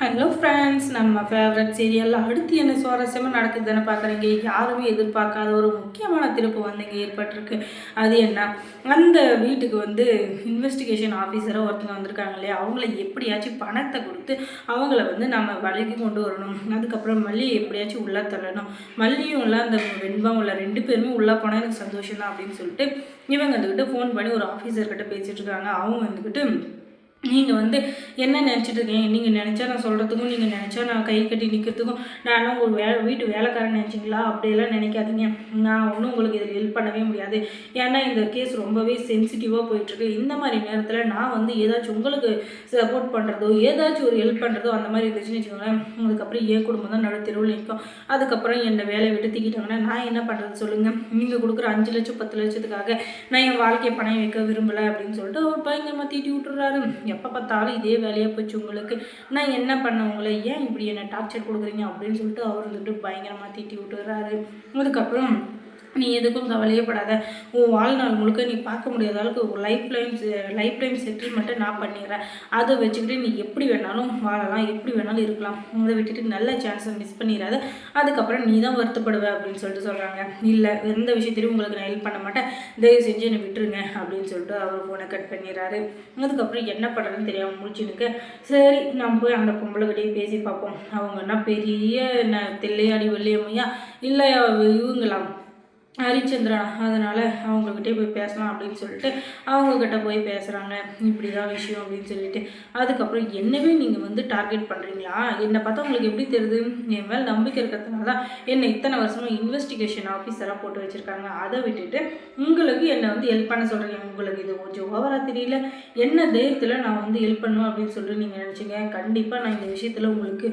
Hello friends நம்ம favourite சீரியலில் அடுத்து என்ன சுவாரஸ்யமாக நடக்குதுன்னு பார்க்குறீங்க? யாருமே எதிர்பார்க்காத ஒரு முக்கியமான திருப்பு வந்து இங்கே ஏற்பட்டிருக்கு. அது என்ன? அந்த வீட்டுக்கு வந்து இன்வெஸ்டிகேஷன் ஆஃபீஸராக ஒருத்தங்க வந்திருக்காங்க இல்லையா? அவங்கள எப்படியாச்சும் பணத்தை கொடுத்து அவங்கள வந்து நம்ம வலைக்கு கொண்டு வரணும். அதுக்கப்புறம் மல்லி எப்படியாச்சும் உள்ளே தள்ளணும். மல்லியும் உள்ள அந்த வெண்பம் உள்ள ரெண்டு பேருமே உள்ளே போனால் எனக்கு சந்தோஷம் தான் அப்படின்னு சொல்லிட்டு இவங்க வந்துக்கிட்டு ஃபோன் பண்ணி ஒரு ஆஃபீஸர்கிட்ட பேசிகிட்டு இருக்காங்க. அவங்க வந்துக்கிட்டு நீங்கள் வந்து என்ன நினச்சிட்டு இருக்கீங்க நீங்கள் நினச்சா நான் சொல்கிறதுக்கும் நீங்கள் நினச்சா நான் கை கட்டி நிற்கிறதுக்கும் நான் ஒரு வே வீட்டு வேலைக்காரன் நினச்சிங்களா? அப்படியெல்லாம் நினைக்காதீங்க. நான் ஒன்றும் உங்களுக்கு இதில் ஹெல்ப் பண்ணவே முடியாது. ஏன்னா இந்த கேஸ் ரொம்பவே சென்சிட்டிவாக போயிட்டுருக்கு இந்த மாதிரி நேரத்தில் நான் வந்து ஏதாச்சும் உங்களுக்கு சப்போர்ட் பண்ணுறதோ ஏதாச்சும் ஒரு ஹெல்ப் பண்ணுறதோ அந்த மாதிரி இருந்துச்சுன்னு வச்சுக்கோங்களேன் அதுக்கப்புறம் என் குடும்பம் தான் நடு தெருவில் நிற்கும். அதுக்கப்புறம் என்னை வேலையை விட்டு தூக்கிட்டாங்கன்னா நான் என்ன பண்ணுறது சொல்லுங்கள் நீங்கள் கொடுக்குற அஞ்சு லட்சம் பத்து லட்சத்துக்காக நான் என் வாழ்க்கையை பணம் வைக்க விரும்பலை அப்படின்னு சொல்லிட்டு ஒரு பயங்கரமாக தீட்டி விட்டுறாரு. எப்போ பார்த்தாலும் இதே வேலையாக போச்சு உங்களுக்கு? நான் என்ன பண்ண உங்களை? ஏன் இப்படி என்ன டார்ச்சர் கொடுக்குறீங்க? அப்படின்னு சொல்லிட்டு அவர் வந்துட்டு பயங்கரமாக தீட்டி விட்டுறாரு. அதுக்கப்புறம் நீ எதுக்கும் கவலையே படாத. உன் வாழ்நாள் முழுக்க நீ பார்க்க முடியாத அளவுக்கு ஒரு லைஃப் லைம் லைஃப் டைம் செட்டில்மெண்ட்டை நான் பண்ணிடுறேன். அதை வச்சுக்கிட்டு நீ எப்படி வேணாலும் வாழலாம் எப்படி வேணாலும் இருக்கலாம். அதை விட்டுட்டு நல்ல சான்ஸை மிஸ் பண்ணிடாத. அதுக்கப்புறம் நீ தான் வருத்தப்படுவ அப்படின்னு சொல்லிட்டு சொல்கிறாங்க இல்லை எந்த விஷயத்திலையும் உங்களுக்கு நான் ஹெல்ப் பண்ண மாட்டேன். தயவு செஞ்சு என்னை விட்டுருங்க அப்படின்னு சொல்லிட்டு அவர் ஃபோனை கட் பண்ணிடுறாரு. அதுக்கப்புறம் என்ன பண்ணுறதுன்னு தெரியாமல் முடிச்சுனுக்கு சரி நம்ம போய் அந்த பொம்பளைக்கிட்டே பேசி பார்ப்போம். அவங்கன்னா பெரிய என்ன தில்லையாடி வெள்ளியம்மையா? இல்லை இவங்களாம் ஹரிச்சந்திரன். அதனால் அவங்கக்கிட்டே போய் பேசலாம் அப்படின்னு சொல்லிட்டு அவங்கக்கிட்ட போய் பேசுகிறாங்க இப்படி தான் விஷயம் அப்படின்னு சொல்லிட்டு. அதுக்கப்புறம் என்னவே நீங்கள் வந்து டார்கெட் பண்ணுறீங்களா என்னை பார்த்தா உங்களுக்கு எப்படி தெரியுது? என் மேலே நம்பிக்கை இருக்கிறதுனால தான் என்னை இத்தனை வருஷமாக இன்வெஸ்டிகேஷன் ஆஃபீஸராக போட்டு வச்சுருக்காங்க. அதை விட்டுட்டு உங்களுக்கு என்னை வந்து ஹெல்ப் பண்ண சொல்கிறீங்க உங்களுக்கு இது கொஞ்சம் ஓவராக தெரியல. என்ன தைரியத்தில் நான் வந்து ஹெல்ப் பண்ணுவேன் அப்படின்னு சொல்லிட்டு நீங்கள் நினச்சிங்க? கண்டிப்பாக நான் இந்த விஷயத்தில் உங்களுக்கு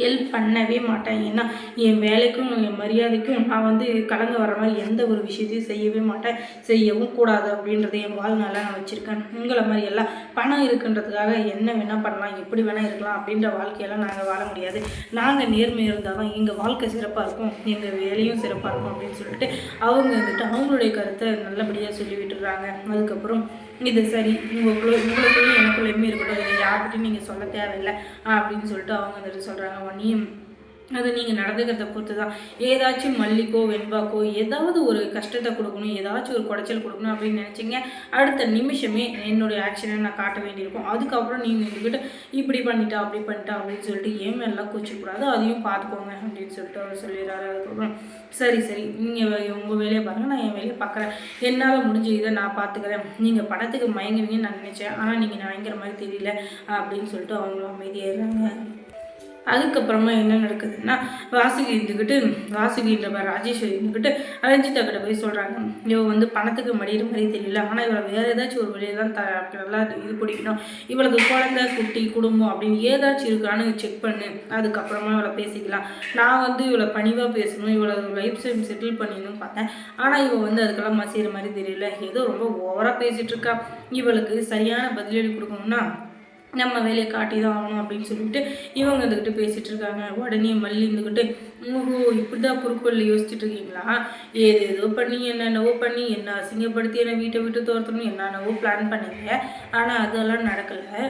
ஹெல்ப் பண்ணவே மாட்டேன். ஏன்னா என் வேலைக்கும் என் மரியாதைக்கும் நான் வந்து கலங்க வர மாதிரி எந்த ஒரு விஷயத்தையும் செய்யவே மாட்டேன். செய்யவும் கூடாது அப்படின்றத என் வாழ்நாளாக நான் வச்சுருக்கேன். உங்களை மாதிரி எல்லாம் பணம் இருக்குன்றதுக்காக என்ன வேணால் பண்ணலாம் எப்படி வேணால் இருக்கலாம் அப்படின்ற வாழ்க்கையெல்லாம் நாங்கள் வாழ முடியாது. நாங்கள் நேர்மை இருந்தால் தான் எங்கள் வாழ்க்கை சிறப்பாக இருக்கும். எங்கள் வேலையும் சிறப்பாக இருக்கும் அப்படின்னு சொல்லிட்டு அவங்க வந்துட்டு அவங்களுடைய கருத்தை நல்லபடியாக சொல்லி விட்டுறாங்க அதுக்கப்புறம் இது சரி உங்களுக்குள்ள உங்களுக்குள்ளேயும் எனக்குள்ளேயுமே இருக்கட்டும் இதை யார்கிட்டையும் நீங்கள் சொல்ல தேவையில்லை அப்படின்னு சொல்லிட்டு அவங்க வந்துட்டு சொல்கிறாங்க நீயும் அது நீங்கள் நடந்துக்கிறத பொறுத்து தான் ஏதாச்சும் மல்லிக்கோ வெண்பாக்கோ ஏதாவது ஒரு கஷ்டத்தை கொடுக்கணும் ஏதாச்சும் ஒரு குடைச்சல் கொடுக்கணும் அப்படின்னு நினச்சிங்க. அடுத்த நிமிஷமே என்னுடைய ஆக்ஷனை நான் காட்ட வேண்டியிருக்கும். அதுக்கப்புறம் நீங்கள் இருந்துக்கிட்டு இப்படி பண்ணிட்டா அப்படி பண்ணிட்டா அப்படின்னு சொல்லிட்டு ஏன் மேலாம் கூச்சிக்கூடாது அதையும் பார்த்துக்கோங்க அப்படின்னு சொல்லிட்டு அவர் சொல்லிடுறாரு. அதுக்கப்புறம் சரி சரி நீங்கள் உங்கள் வேலையை பாருங்கள் நான் என் வேலையை பார்க்குறேன். என்னால் முடிஞ்ச இதை நான் பார்த்துக்கிறேன். நீங்கள் படத்துக்கு மயங்குவீங்கன்னு நான் நினச்சேன். ஆனால் நீங்கள் பயங்கர மாதிரி தெரியல அப்படின்னு சொல்லிட்டு அவங்களும் அமைதியாகிறாங்க அதுக்கப்புறமா என்ன நடக்குதுன்னா வாசுகி இருந்துக்கிட்டு வாசுகின்ற ராஜேஸ்வரி இருந்துக்கிட்டு ரஞ்சிதா கிட்ட போய் சொல்கிறாங்க இவ வந்து பணத்துக்கு மடிகிற மாதிரி தெரியல. ஆனால் இவளை வேறு ஏதாச்சும் ஒரு வழியை தான் த நல்லா இது பிடிக்கணும். இவளுக்கு குழந்தை குட்டி குடும்பம் அப்படின்னு ஏதாச்சும் இருக்கான்னு செக் பண்ணு. அதுக்கப்புறமா இவளை பேசிக்கலாம். நான் வந்து இவளை பணிவாக பேசணும் இவளை லைஃப் ஸ்டைல் செட்டில் பண்ணிடணும்னு பார்த்தேன். ஆனால் இவள் வந்து அதுக்கெல்லாம் மசிகிற மாதிரி தெரியல. ஏதோ ரொம்ப ஓவராக பேசிகிட்டு இருக்கா. இவளுக்கு சரியான பதிலடி கொடுக்கணும்னா நம்ம வேலையை காட்டி தான் ஆகணும் அப்படின்னு சொல்லிட்டு இவங்க இருந்துக்கிட்டு பேசிகிட்டு இருக்காங்க. உடனே மல்லி இருந்துக்கிட்டு ஓஹோ இப்படி தான் குறுக்கோளில் யோசிச்சுட்டு இருக்கீங்களா? ஏது ஏதோ பண்ணி என்னென்னவோ பண்ணி என்ன அசிங்கப்படுத்தி என்னை வீட்டை விட்டு தோர்த்தணும் என்னென்னவோ பிளான் பண்ணீங்க. ஆனால் அதெல்லாம் நடக்கலை.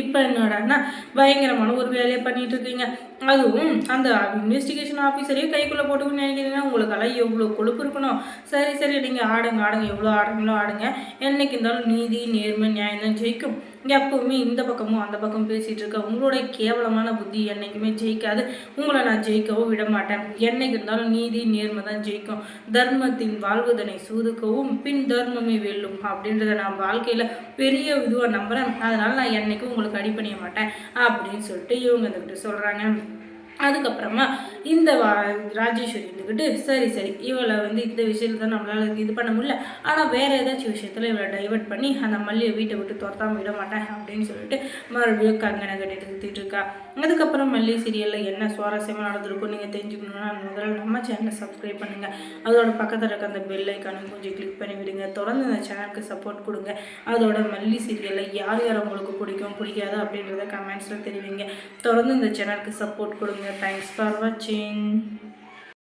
இப்போ என்னடான்னா பயங்கரமான ஒரு வேலையை பண்ணிகிட்டு இருக்கீங்க. அதுவும் அந்த இன்வெஸ்டிகேஷன் ஆஃபீஸரையும் கைக்குள்ளே போட்டுக்கணும்னு நினைக்கிறீங்கன்னா உங்களுக்கெல்லாம் எவ்வளோ கொழுப்பு இருக்கணும்? சரி சரி நீங்கள் ஆடுங்க ஆடுங்க. எவ்வளோ ஆடுங்களோ ஆடுங்க. என்னைக்கு இருந்தாலும் நீதி நேர்மை நியாயம் தான் ஜெயிக்கும். எப்பவுமே இந்த பக்கமும் அந்த பக்கம் பேசிகிட்டு இருக்க உங்களோட கேவலமான புத்தி என்றைக்குமே ஜெயிக்காது. உங்களை நான் ஜெயிக்கவும் விட மாட்டேன். என்னைக்கு இருந்தாலும் நீதி நேர்மை தான் ஜெயிக்கும். தர்மத்தின் வாழ்வதனை சூதுக்கவும் பின் தர்மமே வெல்லும் அப்படின்றத நான் வாழ்க்கையில் பெரிய இதுவாக நம்புகிறேன் அதனால் நான் என்னைக்கும் உங்களுக்கு அடிப்பணிய மாட்டேன் அப்படின்னு சொல்லிட்டு இவங்க வந்துக்கிட்டு சொல்கிறாங்க அதுக்கப்புறமா இந்த வா ராஜேஸ்வரி இருந்துக்கிட்டு சரி சரி இவளை வந்து இந்த விஷயத்தில் தான் நம்மளால் இது பண்ண முடியல. ஆனால் வேறு ஏதாச்சும் விஷயத்தில் இவளை டைவெர்ட் பண்ணி அந்த மல்லியை வீட்டை விட்டு துரத்தாமல் விட மாட்டேன் அப்படின்னு சொல்லிட்டு மறுபடியும் கங்கனை கட்டிட்டு சுற்றிட்டு இருக்கா. அதுக்கப்புறம் மல்லி சீரியலில் என்ன சுவாரஸ்யமாக நடந்திருக்கும் நீங்கள் தெரிஞ்சுக்கணுன்னா முதல்ல நம்ம சேனலை சப்ஸ்கிரைப் பண்ணுங்கள் அதோட பக்கத்தில் இருக்க அந்த பெல் ஐக்கானும் கொஞ்சம் கிளிக் பண்ணி விடுங்க. தொடர்ந்து அந்த சேனலுக்கு சப்போர்ட் கொடுங்க. அதோட மல்லி சீரியலில் யார் யார் உங்களுக்கு பிடிக்கும் பிடிக்காது அப்படின்றத கமெண்ட்ஸில் தெரிவிங்க. தொடர்ந்து இந்த சேனலுக்கு சப்போர்ட் கொடுங்க. thanks for watching.